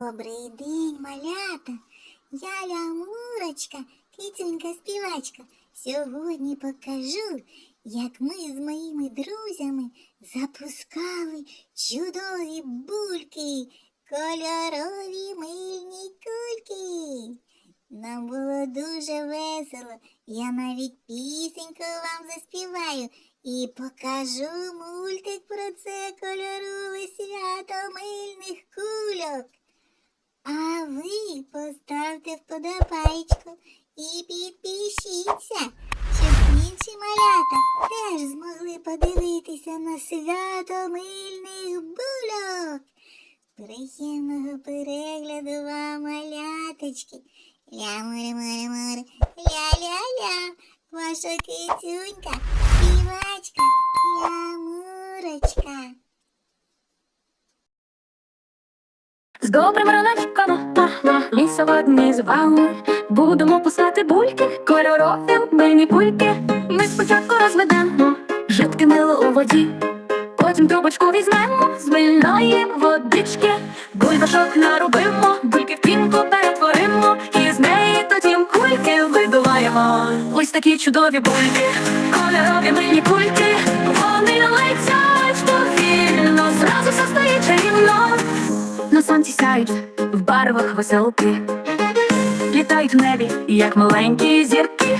Добрий день, малята. Я Лямурочка, кицюнька співачка. Сьогодні покажу, як ми з моїми друзями запускали чудові бульки, кольорові мильні кульки. Нам було дуже весело. Я навіть пісеньку вам заспіваю і покажу мультик про це кольорове свято мильних вподобайку і підпишіться, щоб інші малята теж змогли подивитися на свято мильних бульок. Приємного перегляду вам, маляточки. Ля-мури-мури-мури, ля-ля-ля, ваша кицюнька, співачка, Лямурочка. З добрим раночком. І сьогодні з вами будемо пускати бульки, кольорові мильні бульки. Ми спочатку розведемо жидке мило у воді, потім трубочку візьмемо з мильної водички, бульбашок наробимо, бульки в пінку перетворимо, і з неї тоді кульки видуваємо. Ось такі чудові бульки, кольорові мильні кульки, вони летять повільно, зразу все сяють в барвах веселки, літають в небі, як маленькі зірки,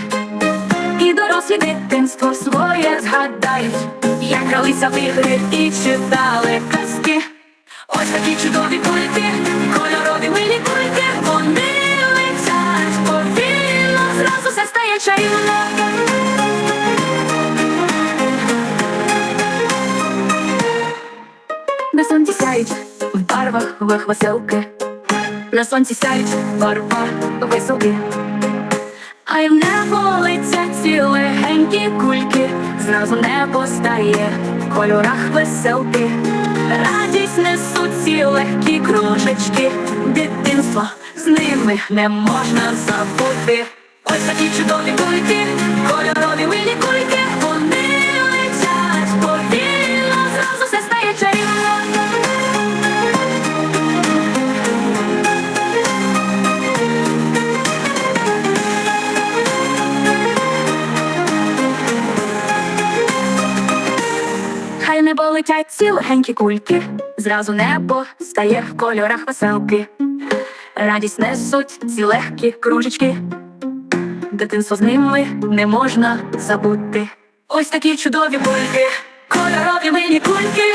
і дорослі дитинство своє згадають, як гралися в ігри і читали казки. Ось такі чудові кульки, кольорові милі кульки, вони летять повільно, зразу все стає чарівно. На сонці сяють в барвах веселки, на сонці сяють барва веселки, а й в небо летять ці легенькі кульки, зразу небо стає в кольорах веселки, радість несуть ці легкі кружечки, дитинство з ними не можна забути. Ось такі чудові кульки, кольорові милі кульки, Хай небо летять ці легенькі кульки, зразу небо стає в кольорах веселки. Радість несуть ці легкі кружечки, дитинство з ними не можна забути. Ось такі чудові кульки, кольорові милі кульки,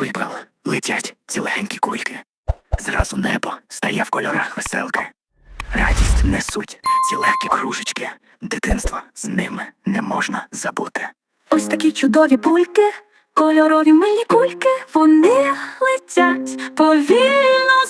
Вибрал, летять ціленькі кульки. Зразу небо стає в кольорах веселки. Радість несуть ці легкі кружечки. Дитинство з ними не можна забути. Ось такі чудові пульки, кольорові милі кульки, вони летять повільно,